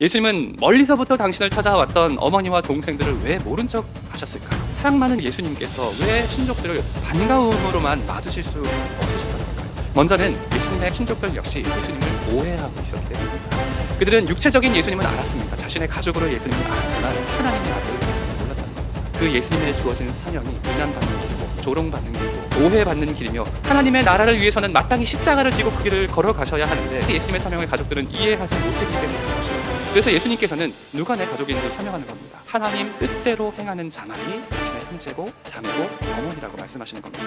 예수님은 멀리서부터 당신을 찾아왔던 어머니와 동생들을 왜 모른 척 하셨을까요? 사랑 많은 예수님께서 왜 친족들을 반가움으로만 맞으실 수 없으셨던 걸까요? 먼저는 예수님의 친족들 역시 예수님을 오해하고 있었기 때문입니다. 그들은 육체적인 예수님은 알았습니다. 자신의 가족으로 예수님을 알았지만 하나님의 아들 예수님을. 그 예수님의 주어진 사명이 비난받는 길이고 조롱받는 길이고 오해받는 길이며 하나님의 나라를 위해서는 마땅히 십자가를 지고 그 길을 걸어가셔야 하는데 예수님의 사명을 가족들은 이해하지 못했기 때문인 것입니다. 그래서 예수님께서는 누가 내 가족인지 설명하는 겁니다. 하나님 뜻대로 행하는 자만이 당신의 형제고 자매고 어머니라고 말씀하시는 겁니다.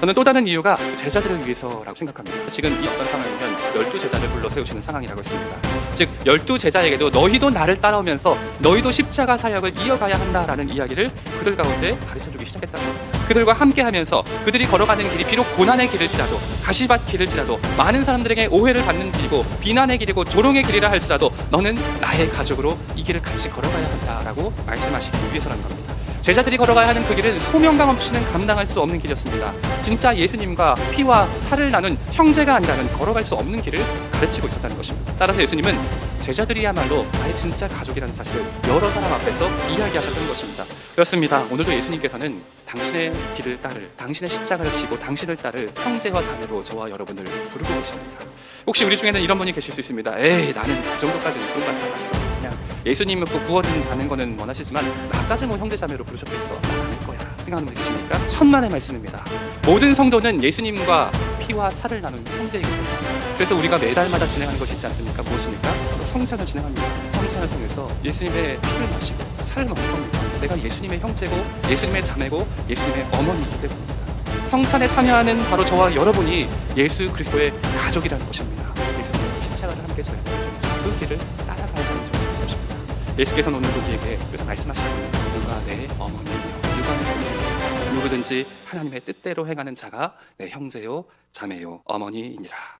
저는 또 다른 이유가 제자들을 위해서라고 생각합니다. 지금 이 어떤 상황이면 열두 제자를 불러 세우시는 상황이라고 했습니다. 즉 열두 제자에게도 너희도 나를 따라오면서 너희도 십자가 사역을 이어가야 한다라는 이야기를 그들 가운데 가르쳐 주기 시작했다는 겁니다. 그들과 함께하면서 그들이 걸어가는 길이 비록 고난의 길일지라도 가시밭 길일지라도 많은 사람들에게 오해를 받는 길이고 비난의 길이고 조롱의 길이라 할지라도 너는 나의 가족으로 이 길을 같이 걸어가야 한다라고 말씀하시기 위해서라는 겁니다. 제자들이 걸어가야 하는 그 길은 소명감 없이는 감당할 수 없는 길이었습니다. 진짜 예수님과 피와 살을 나눈 형제가 아니라면 걸어갈 수 없는 길을 가르치고 있었다는 것입니다. 따라서 예수님은 제자들이야말로 나의 진짜 가족이라는 사실을 여러 사람 앞에서 이야기하셨던 것입니다. 그렇습니다. 오늘도 예수님께서는 당신의 길을 따를, 당신의 십자가를 지고 당신을 따를 형제와 자매로 저와 여러분을 부르고 계십니다. 혹시 우리 중에는 이런 분이 계실 수 있습니다. 에이, 나는 그 정도까지는 부름받지 않았어. 그냥 예수님 믿고 구원받는 거는 원하시지만 나까지 뭐 형제자매로 부르셨겠어. 나안할 거야. 생각하는 분 계십니까? 천만의 말씀입니다. 모든 성도는 예수님과 피와 살을 나눈 때문에 그래서 우리가 매달마다 진행하는 것이 있지 않습니까? 무엇입니까? 성찬을 진행합니다. 성찬을 통해서 예수님의 피를 마시고 살을 먹는 겁니다. 내가 예수님의 형제고 예수님의 자매고 예수님의 어머니이기 때문입니다. 성찬에 참여하는 바로 저와 여러분이 예수 그리스도의 가족이라는 것입니다. 예수님의 십자가를 함께 되는 그 길을 따라가야 하는 것입니다. 예수께서는 오늘 우리에게 그래서 말씀하셨습니다. 누가 내 형제며 누구든지 하나님의 뜻대로 행하는 자가 내 형제요 자매요 어머니이니라.